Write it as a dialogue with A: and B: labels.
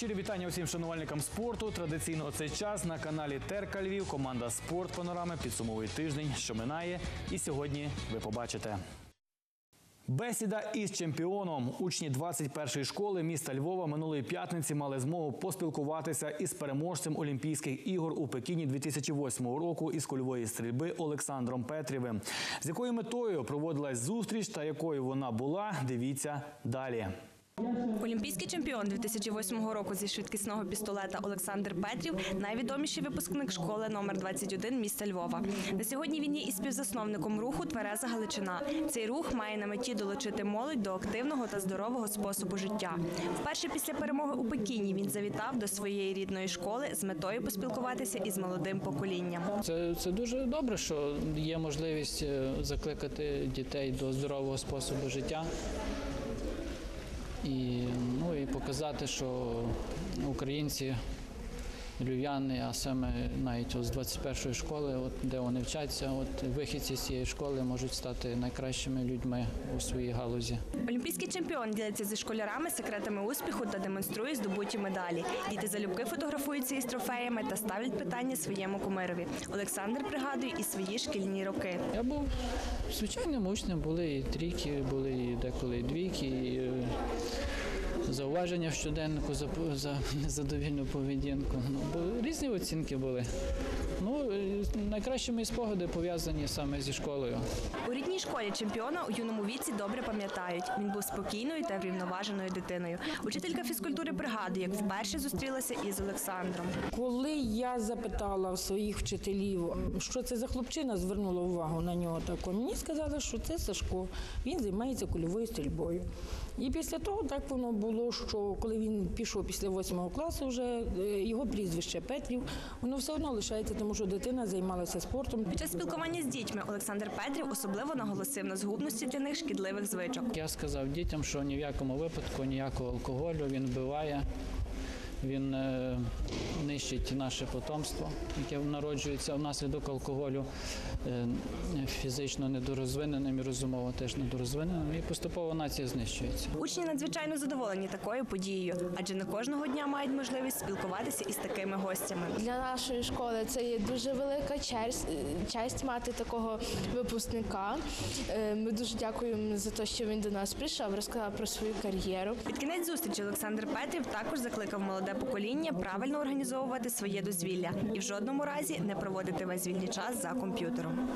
A: Щирі вітання усім шанувальникам спорту. Традиційно у цей час на каналі Терка Львів команда Спорт Панорами підсумовує тиждень, що минає. І сьогодні ви побачите. Бесіда із чемпіоном. Учні 21-ї школи міста Львова минулої п'ятниці мали змогу поспілкуватися із переможцем Олімпійських ігор у Пекіні 2008 року із кульової стрільби Олександром Петрівим. З якою метою проводилась зустріч та якою вона була, дивіться далі.
B: Олімпійський чемпіон 2008 року зі швидкісного пістолета Олександр Петрів найвідоміший випускник школи номер 21 міста Львова. На сьогодні він є і співзасновником руху Твереза Галичина. Цей рух має на меті долучити молодь до активного та здорового способу життя. Вперше після перемоги у Пекіні він завітав до своєї рідної школи з метою поспілкуватися із молодим поколінням.
C: Це, це дуже добре, що є можливість е, закликати дітей до здорового способу життя. І, ну, і показати, що українці, львів'яни, а саме навіть з 21-ї школи, от, де вони вчаться, от вихідці з цієї школи можуть стати найкращими людьми у своїй галузі.
B: Олімпійський чемпіон ділиться зі школярами секретами успіху та демонструє здобуті медалі. Діти залюбки фотографуються із трофеями та ставлять питання своєму кумирові. Олександр пригадує і свої шкільні роки.
C: Я був звичайним учнем, були і трійки, були і деколи і двійки. І, е, Зауваження в щоденнику за, за незадовільну поведінку. Ну, різні оцінки були. Ну, найкращі мої спогади пов'язані саме зі школою.
B: У рідній школі чемпіона у юному віці добре пам'ятають. Він був спокійною та врівноваженою дитиною. Учителька фізкультури пригадує, як вперше зустрілася із Олександром.
D: Коли я запитала своїх вчителів, що це за хлопчина, звернула увагу на нього тако, мені сказали, що це Сашко, він займається кульовою стрільбою. І після того так воно було, що коли він пішов після восьмого класу, вже е, його прізвище Петрів, воно все одно лишається, тому що дитина займалася спортом.
B: Під час спілкування з дітьми Олександр Петрів особливо наголосив на згубності для них шкідливих звичок.
C: Я сказав дітям, що ні в якому випадку ніякого алкоголю він вбиває, він е, нищить наше потомство, яке народжується внаслідок алкоголю е, фізично недорозвиненим і розумово теж недорозвиненим, і поступово нація знищується.
B: Учні надзвичайно задоволені такою подією, адже не кожного дня мають можливість спілкуватися із такими гостями.
E: Для нашої школи це є дуже велика честь, честь мати такого випускника. Е, Ми дуже дякуємо за те, що він до нас прийшов, розказав про свою кар'єру.
B: Під кінець зустрічі Олександр Петрів також закликав молоде покоління правильно організовувати своє дозвілля і в жодному разі не проводити весь вільний час за комп'ютером.